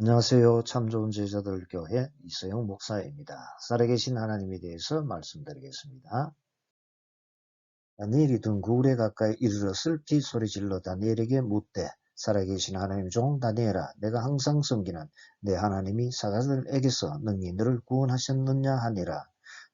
안녕하세요. 참 좋은 제자들 교회 이서영 목사입니다. 살아계신 하나님에 대해서 말씀드리겠습니다. 다니엘이 둔 구울에 가까이 이르러 슬피 소리질러 다니엘에게 묻되 살아계신 하나님 종 다니엘아 내가 항상 섬기는 내 하나님이 사자들에게서 능히 너를 구원하셨느냐 하니라.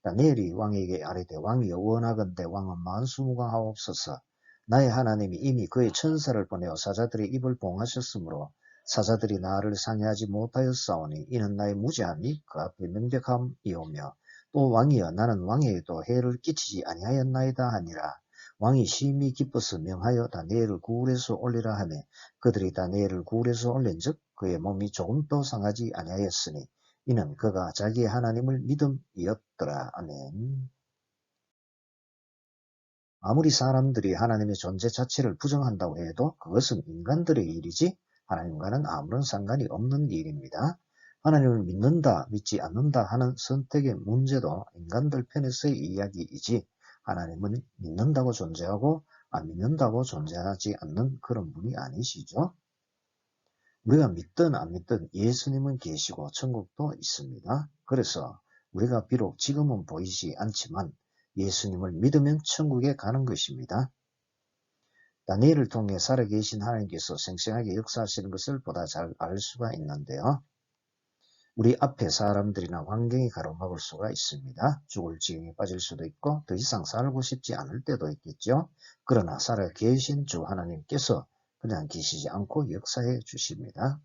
다니엘이 왕에게 아뢰되 왕이 원하건대 왕은 만수무강 하옵소서 나의 하나님이 이미 그의 천사를 보내어 사자들의 입을 봉하셨으므로 사자들이 나를 상해하지 못하였사오니 이는 나의 무지함이 그 앞에 명백함이오며 또 왕이여 나는 왕에게도 해를 끼치지 아니하였나이다 하니라 왕이 심히 기뻐서 명하여 다니엘을 구울에서 올리라 하며 그들이 다니엘을 구울에서 올린즉 그의 몸이 조금도 상하지 아니하였으니 이는 그가 자기의 하나님을 믿음이었더라. 아멘. 아무리 사람들이 하나님의 존재 자체를 부정한다고 해도 그것은 인간들의 일이지 하나님과는 아무런 상관이 없는 일입니다. 하나님을 믿는다, 믿지 않는다 하는 선택의 문제도 인간들 편에서의 이야기이지 하나님은 믿는다고 존재하고 안 믿는다고 존재하지 않는 그런 분이 아니시죠. 우리가 믿든 안 믿든 예수님은 계시고 천국도 있습니다. 그래서 우리가 비록 지금은 보이지 않지만 예수님을 믿으면 천국에 가는 것입니다. 다니엘을 통해 살아계신 하나님께서 생생하게 역사하시는 것을 보다 잘 알 수가 있는데요. 우리 앞에 사람들이나 환경이 가로막을 수가 있습니다. 죽을 지경에 빠질 수도 있고 더 이상 살고 싶지 않을 때도 있겠죠. 그러나 살아계신 주 하나님께서 그냥 계시지 않고 역사해 주십니다.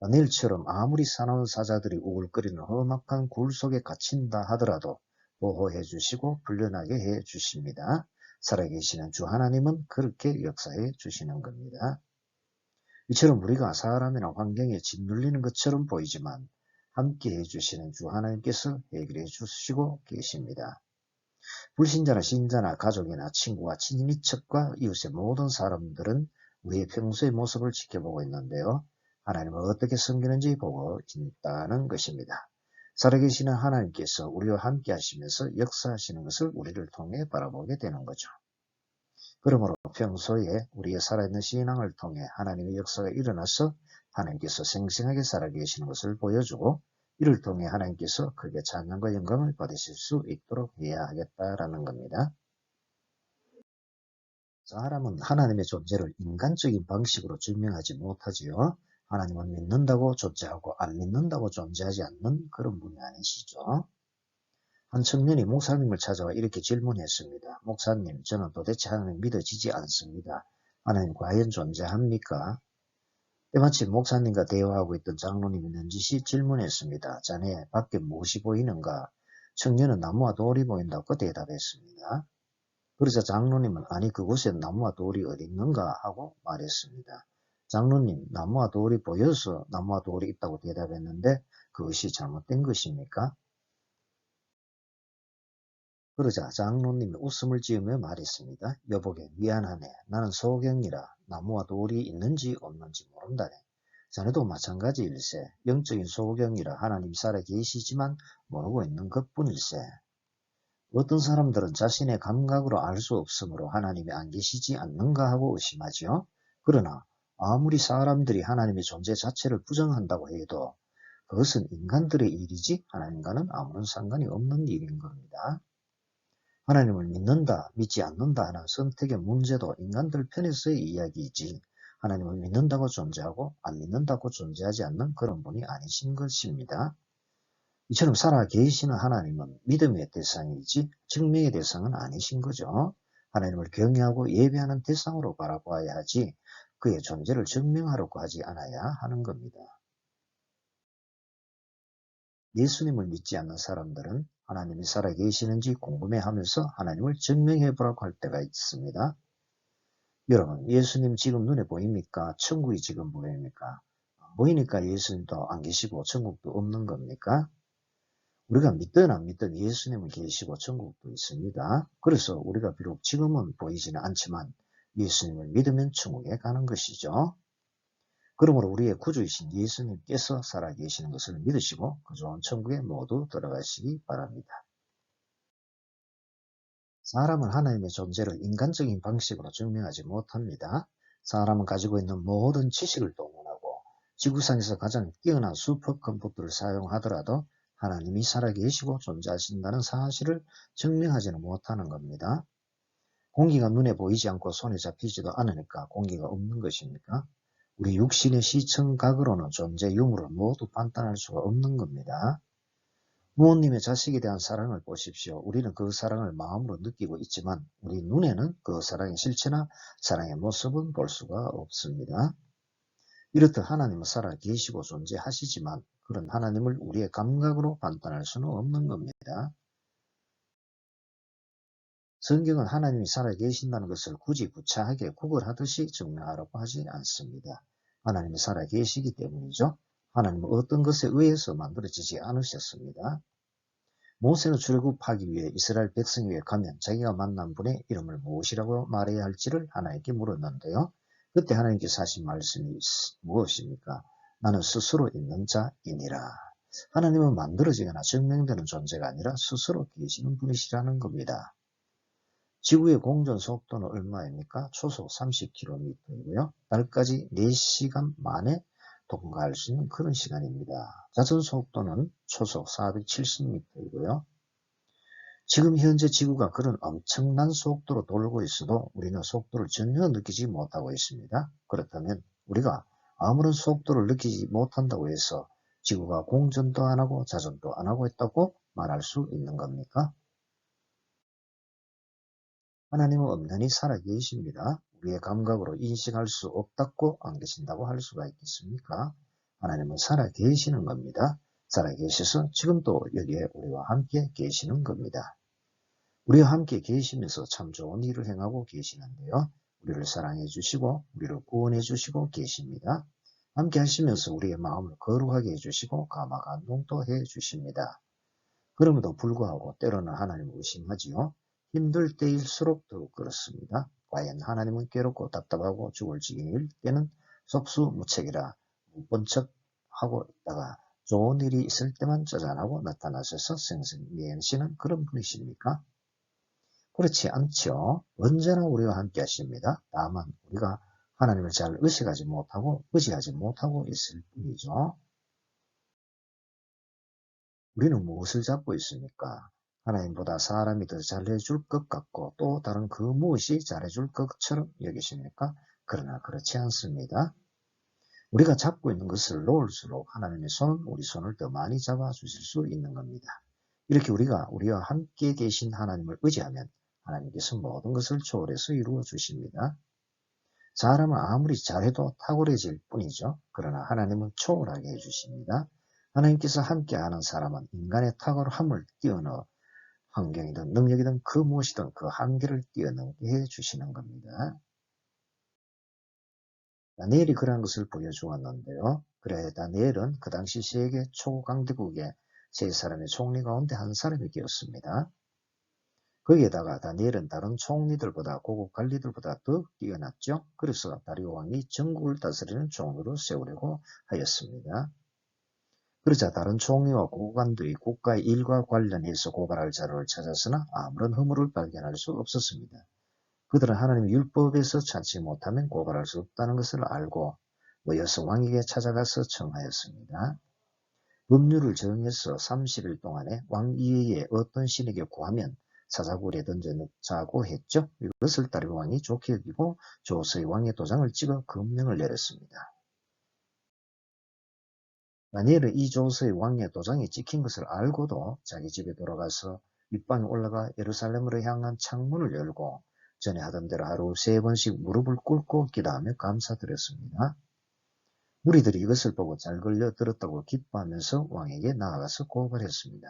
다니엘처럼 아무리 사나운 사자들이 우글거리는 험악한 굴 속에 갇힌다 하더라도 보호해 주시고 불련하게 해 주십니다. 살아계시는 주 하나님은 그렇게 역사해 주시는 겁니다. 이처럼 우리가 사람이나 환경에 짓눌리는 것처럼 보이지만 함께 해주시는 주 하나님께서 해결해 주시고 계십니다. 불신자나 신자나 가족이나 친구와 친인척과 이웃의 모든 사람들은 우리의 평소의 모습을 지켜보고 있는데요. 하나님을 어떻게 섬기는지 보고 있다는 것입니다. 살아계시는 하나님께서 우리와 함께 하시면서 역사하시는 것을 우리를 통해 바라보게 되는 거죠. 그러므로 평소에 우리의 살아있는 신앙을 통해 하나님의 역사가 일어나서 하나님께서 생생하게 살아계시는 것을 보여주고 이를 통해 하나님께서 크게 찬양과 영광을 받으실 수 있도록 해야 하겠다라는 겁니다. 사람은 하나님의 존재를 인간적인 방식으로 증명하지 못하지요. 하나님은 믿는다고 존재하고 안 믿는다고 존재하지 않는 그런 분이 아니시죠. 한 청년이 목사님을 찾아와 이렇게 질문했습니다. 목사님, 저는 도대체 하나님 믿어지지 않습니다. 하나님 과연 존재합니까? 때마침 목사님과 대화하고 있던 장로님이 넌지시 질문했습니다. 자네 밖에 무엇이 보이는가? 청년은 나무와 돌이 보인다고 대답했습니다. 그러자 장로님은 아니 그곳에 나무와 돌이 어디 있는가 하고 말했습니다. 장로님, 나무와 돌이 보여서 나무와 돌이 있다고 대답했는데 그것이 잘못된 것입니까? 그러자 장로님이 웃음을 지으며 말했습니다. 여보게 미안하네. 나는 소경이라 나무와 돌이 있는지 없는지 모른다네. 자네도 마찬가지 일세. 영적인 소경이라 하나님 살아 계시지만 모르고 있는 것뿐일세. 어떤 사람들은 자신의 감각으로 알 수 없으므로 하나님이 안 계시지 않는가 하고 의심하지요. 그러나 아무리 사람들이 하나님의 존재 자체를 부정한다고 해도 그것은 인간들의 일이지 하나님과는 아무런 상관이 없는 일인 겁니다. 하나님을 믿는다, 믿지 않는다 하는 선택의 문제도 인간들 편에서의 이야기이지 하나님을 믿는다고 존재하고 안 믿는다고 존재하지 않는 그런 분이 아니신 것입니다. 이처럼 살아 계시는 하나님은 믿음의 대상이지 증명의 대상은 아니신 거죠. 하나님을 경외하고 예배하는 대상으로 바라보아야 하지 그의 존재를 증명하려고 하지 않아야 하는 겁니다. 예수님을 믿지 않는 사람들은 하나님이 살아계시는지 궁금해하면서 하나님을 증명해 보라고 할 때가 있습니다. 여러분, 예수님 지금 눈에 보입니까? 천국이 지금 보입니까? 보이니까 예수님도 안 계시고 천국도 없는 겁니까? 우리가 믿든 안 믿든 예수님은 계시고 천국도 있습니다. 그래서 우리가 비록 지금은 보이지는 않지만 예수님을 믿으면 천국에 가는 것이죠. 그러므로 우리의 구주이신 예수님께서 살아계시는 것을 믿으시고 그 좋은 천국에 모두 들어가시기 바랍니다. 사람은 하나님의 존재를 인간적인 방식으로 증명하지 못합니다. 사람은 가지고 있는 모든 지식을 동원 지구상에서 가장 뛰어난 슈퍼컴퓨터를 사용하더라도 하나님이 살아계시고 존재하신다는 사실을 증명하지는 못하는 겁니다. 공기가 눈에 보이지 않고 손에 잡히지도 않으니까 공기가 없는 것입니까? 우리 육신의 시청각으로는 존재 유무를 모두 판단할 수가 없는 겁니다. 부모님의 자식에 대한 사랑을 보십시오. 우리는 그 사랑을 마음으로 느끼고 있지만 우리 눈에는 그 사랑의 실체나 사랑의 모습은 볼 수가 없습니다. 이렇듯 하나님은 살아 계시고 존재하시지만 그런 하나님을 우리의 감각으로 판단할 수는 없는 겁니다. 성경은 하나님이 살아 계신다는 것을 굳이 구차하게 구걸하듯이 증명하라고 하지 않습니다. 하나님이 살아 계시기 때문이죠. 하나님은 어떤 것에 의해서 만들어지지 않으셨습니다. 모세는 출국하기 위해 이스라엘 백성 위에 가면 자기가 만난 분의 이름을 무엇이라고 말해야 할지를 하나님께 물었는데요. 그때 하나님께서 하신 말씀이 무엇입니까? 나는 스스로 있는 자이니라. 하나님은 만들어지거나 증명되는 존재가 아니라 스스로 계시는 분이시라는 겁니다. 지구의 공전 속도는 얼마입니까? 초속 30km이고요. 달까지 4시간 만에 통과할 수 있는 그런 시간입니다. 자전 속도는 초속 470m이고요. 지금 현재 지구가 그런 엄청난 속도로 돌고 있어도 우리는 속도를 전혀 느끼지 못하고 있습니다. 그렇다면 우리가 아무런 속도를 느끼지 못한다고 해서 지구가 공전도 안 하고 자전도 안 하고 있다고 말할 수 있는 겁니까? 하나님은 엄연히 살아계십니다. 우리의 감각으로 인식할 수 없다고 안 계신다고 할 수가 있겠습니까? 하나님은 살아계시는 겁니다. 살아계셔서 지금도 여기에 우리와 함께 계시는 겁니다. 우리와 함께 계시면서 참 좋은 일을 행하고 계시는데요. 우리를 사랑해 주시고 우리를 구원해 주시고 계십니다. 함께 하시면서 우리의 마음을 거룩하게 해주시고 가마감동도 해주십니다. 그럼에도 불구하고 때로는 하나님을 의심하지요. 힘들 때일수록 더욱 그렇습니다. 과연 하나님은 괴롭고 답답하고 죽을 지경일 때는 속수무책이라 못본척 하고 있다가 좋은 일이 있을 때만 짜잔하고 나타나셔서 생생미행시는 그런 분이십니까? 그렇지 않죠. 언제나 우리와 함께 하십니다. 다만 우리가 하나님을 잘 의식하지 못하고 의지하지 못하고 있을 뿐이죠. 우리는 무엇을 잡고 있습니까? 하나님보다 사람이 더 잘해줄 것 같고 또 다른 그 무엇이 잘해줄 것처럼 여기십니까? 그러나 그렇지 않습니다. 우리가 잡고 있는 것을 놓을수록 하나님의 손은 우리 손을 더 많이 잡아 주실 수 있는 겁니다. 이렇게 우리가 우리와 함께 계신 하나님을 의지하면 하나님께서 모든 것을 초월해서 이루어 주십니다. 사람은 아무리 잘해도 탁월해질 뿐이죠. 그러나 하나님은 초월하게 해주십니다. 하나님께서 함께하는 사람은 인간의 탁월함을 뛰어넘어 환경이든 능력이든 그 무엇이든 그 한계를 뛰어넘게 해주시는 겁니다. 다니엘이 그러한 것을 보여주었는데요. 그래 다니엘은 그 당시 세계 초강대국의 세 사람의 총리 가운데 한 사람이 되었습니다. 거기에다가 다니엘은 다른 총리들보다 고급 관리들보다 더 뛰어났죠. 그래서 다리오 왕이 전국을 다스리는 총리로 세우려고 하였습니다. 그러자 다른 총리와 고관들이 국가의 일과 관련해서 고발할 자료를 찾았으나 아무런 허물을 발견할 수 없었습니다. 그들은 하나님의 율법에서 찾지 못하면 고발할 수 없다는 것을 알고 모여서 왕에게 찾아가서 청하였습니다. 법률을 정해서 30일 동안에 왕 이외에 어떤 신에게 구하면 사자굴에 던져놓자고 했죠. 이것을 따르 왕이 좋게 여기고 조서의 왕의 도장을 찍어 금령을 내렸습니다. 다니엘은 이 조서의 왕의 도장이 찍힌 것을 알고도 자기 집에 돌아가서 윗방에 올라가 예루살렘으로 향한 창문을 열고 전에 하던 대로 하루 세 번씩 무릎을 꿇고 기도하며 감사드렸습니다. 무리들이 이것을 보고 잘 걸려 들었다고 기뻐하면서 왕에게 나아가서 고발했습니다.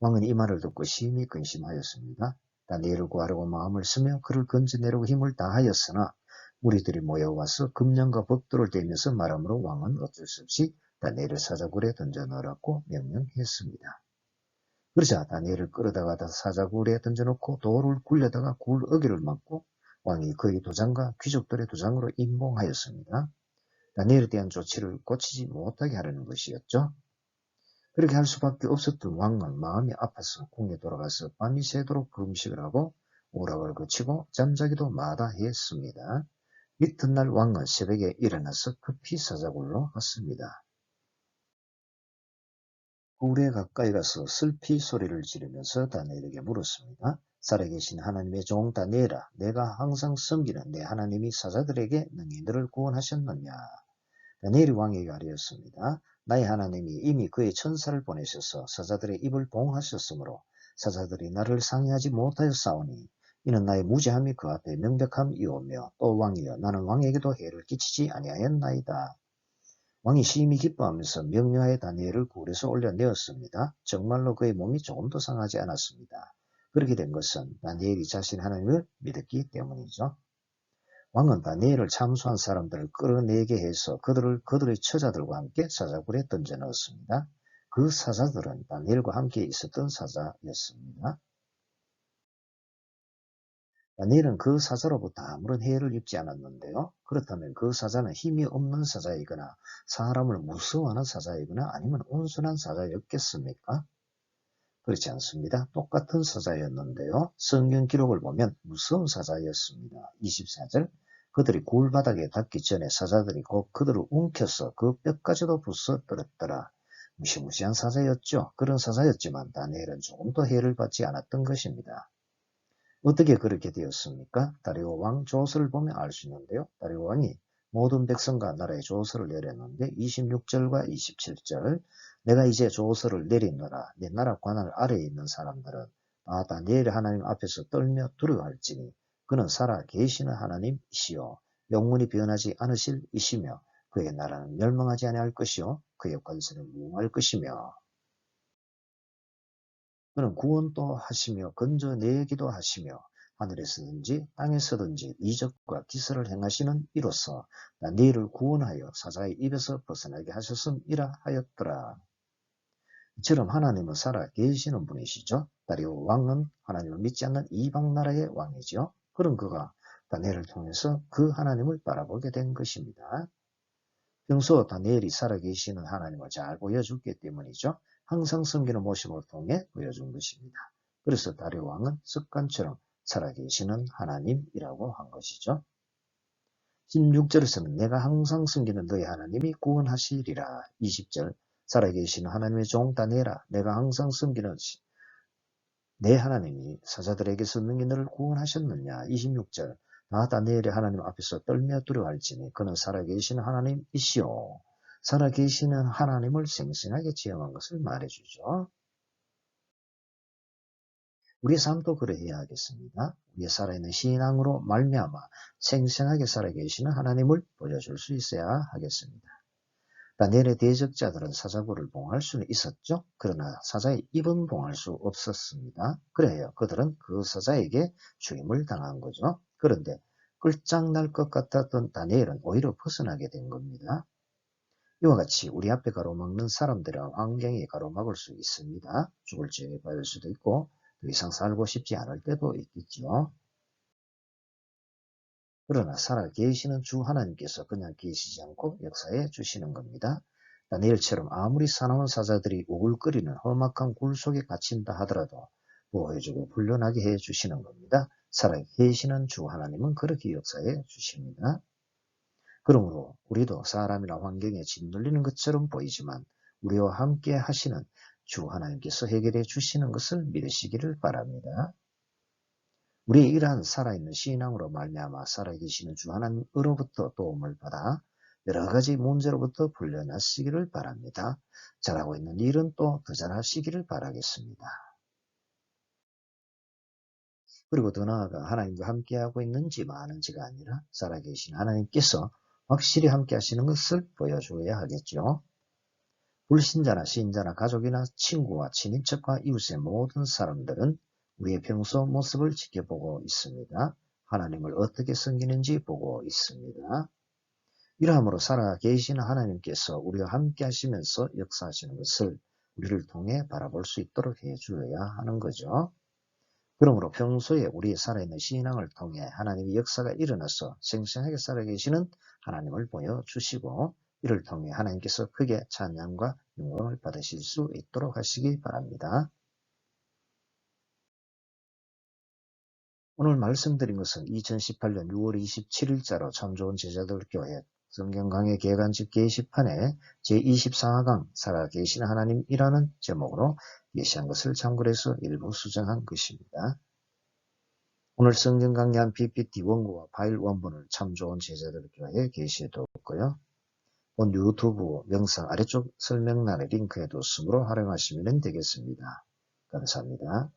왕은 이 말을 듣고 심히 근심하였습니다. 다니엘을 구하려고 마음을 쓰며 그를 건져내려고 힘을 다하였으나 무리들이 모여와서 금령과 법도를 대면서 말하므로 왕은 어쩔 수 없이 다니엘을 사자굴에 던져 넣으라고 명령했습니다. 그러자 다니엘을 끌어다가 사자굴에 던져놓고 돌을 굴려다가 굴 어기를 막고 왕이 그의 도장과 귀족들의 도장으로 임봉하였습니다. 다니엘에 대한 조치를 고치지 못하게 하려는 것이었죠. 그렇게 할 수밖에 없었던 왕은 마음이 아파서 궁에 돌아가서 밤이 새도록 금식을 하고 오락을 거치고 잠자기도 마다했습니다. 이튿날 왕은 새벽에 일어나서 급히 사자굴로 갔습니다. 굴에 가까이 가서 슬피 소리를 지르면서 다니엘에게 물었습니다. 살아계신 하나님의 종 다니엘아 내가 항상 섬기는 내 하나님이 사자들에게 너를 구원하셨느냐 다니엘이 왕에게 아뢰었습니다. 나의 하나님이 이미 그의 천사를 보내셔서 사자들의 입을 봉하셨으므로 사자들이 나를 상해하지 못하였사오니 이는 나의 무죄함이 그 앞에 명백함이오며 또 왕이여 나는 왕에게도 해를 끼치지 아니하였나이다. 왕이 심히 기뻐하면서 명료하에 다니엘을 굴에서 올려내었습니다. 정말로 그의 몸이 조금도 상하지 않았습니다. 그렇게 된 것은 다니엘이 자신 하나님을 믿었기 때문이죠. 왕은 다니엘을 참수한 사람들을 끌어내게 해서 그들을 그들의 처자들과 함께 사자굴에 던져 넣었습니다. 그 사자들은 다니엘과 함께 있었던 사자였습니다. 다니엘은 그 사자로부터 아무런 해를 입지 않았는데요. 그렇다면 그 사자는 힘이 없는 사자이거나 사람을 무서워하는 사자이거나 아니면 온순한 사자였겠습니까? 그렇지 않습니다. 똑같은 사자였는데요. 성경 기록을 보면 무서운 사자였습니다. 24절 그들이 굴바닥에 닿기 전에 사자들이 곧 그들을 움켜서 그 뼈까지도 부숴뜨렸더라. 무시무시한 사자였죠. 그런 사자였지만 다니엘은 조금도 해를 받지 않았던 것입니다. 어떻게 그렇게 되었습니까? 다리오 왕 조서를 보면 알 수 있는데요. 다리오 왕이 모든 백성과 나라의 조서를 내렸는데 26절과 27절 내가 이제 조서를 내리노라 내 나라 관할 아래에 있는 사람들은 아 다니엘 하나님 앞에서 떨며 두려워할지니 그는 살아 계시는 하나님이시요 영문이 변하지 않으실 이시며 그의 나라는 멸망하지 아니할 것이요 그의 관세는 무할 것이며 그는 구원도 하시며 건져내기도 하시며 하늘에서든지 땅에서든지 이적과 기사를 행하시는 이로써 나네를 구원하여 사자의 입에서 벗어나게 하셨음이라 하였더라. 이처럼 하나님은 살아 계시는 분이시죠. 다리오 왕은 하나님을 믿지 않는 이방 나라의 왕이죠. 그런 그가 다니엘을 통해서 그 하나님을 바라보게 된 것입니다. 평소 다니엘이 살아계시는 하나님을 잘 보여줬기 때문이죠. 항상 섬기는 모습을 통해 보여준 것입니다. 그래서 다리오 왕은 습관처럼 살아계시는 하나님이라고 한 것이죠. 16절에서는 내가 항상 섬기는 너의 하나님이 구원하시리라. 20절 살아계시는 하나님의 종 다니엘아 내가 항상 섬기는 내 하나님이 사자들에게서 능히 너를 구원하셨느냐. 26절 나 다니엘이 하나님 앞에서 떨며 두려워할지니 그는 살아계시는 하나님이시오. 살아계시는 하나님을 생생하게 지향한 것을 말해주죠. 우리의 삶도 그러해야 하겠습니다. 우리의 살아있는 신앙으로 말미암아 생생하게 살아계시는 하나님을 보여줄 수 있어야 하겠습니다. 다니엘의 대적자들은 사자굴을 봉할 수는 있었죠. 그러나 사자의 입은 봉할 수 없었습니다. 그래요. 그들은 그 사자에게 죽임을 당한 거죠. 그런데 끌짝날 것 같았던 다니엘은 오히려 벗어나게 된 겁니다. 이와 같이 우리 앞에 가로막는 사람들의 환경이 가로막을 수 있습니다. 죽을 지에 받을 수도 있고 더 이상 살고 싶지 않을 때도 있겠죠. 그러나 살아 계시는 주 하나님께서 그냥 계시지 않고 역사해 주시는 겁니다. 다니엘처럼 아무리 사나운 사자들이 우글거리는 험악한 굴 속에 갇힌다 하더라도 보호해주고 불려나게 해 주시는 겁니다. 살아 계시는 주 하나님은 그렇게 역사해 주십니다. 그러므로 우리도 사람이나 환경에 짓눌리는 것처럼 보이지만 우리와 함께 하시는 주 하나님께서 해결해 주시는 것을 믿으시기를 바랍니다. 우리의 이러한 살아있는 신앙으로 말미암아 살아계시는 주 하나님으로부터 도움을 받아 여러 가지 문제로부터 풀려나시기를 바랍니다. 잘하고 있는 일은 또 더 잘하시기를 바라겠습니다. 그리고 더 나아가 하나님과 함께하고 있는지 많은지가 아니라 살아계신 하나님께서 확실히 함께 하시는 것을 보여줘야 하겠죠. 불신자나 신자나 가족이나 친구와 친인척과 이웃의 모든 사람들은 우리의 평소 모습을 지켜보고 있습니다. 하나님을 어떻게 섬기는지 보고 있습니다. 이러함으로 살아 계시는 하나님께서 우리와 함께 하시면서 역사하시는 것을 우리를 통해 바라볼 수 있도록 해주어야 하는 거죠. 그러므로 평소에 우리의 살아있는 신앙을 통해 하나님의 역사가 일어나서 생생하게 살아계시는 하나님을 보여주시고 이를 통해 하나님께서 크게 찬양과 영광을 받으실 수 있도록 하시기 바랍니다. 오늘 말씀드린 것은 2018년 6월 27일자로 참 좋은 제자들 교회 성경강의 개간집 게시판에 제24강 살아계신 하나님이라는 제목으로 예시한 것을 참고해서 일부 수정한 것입니다. 오늘 성경 강의한 PPT 원고와 파일 원본을 참 좋은 제자들 교회에 게시해 두었고요. 본 유튜브 영상 아래쪽 설명란에 링크해 두었으므로 활용하시면 되겠습니다. 감사합니다.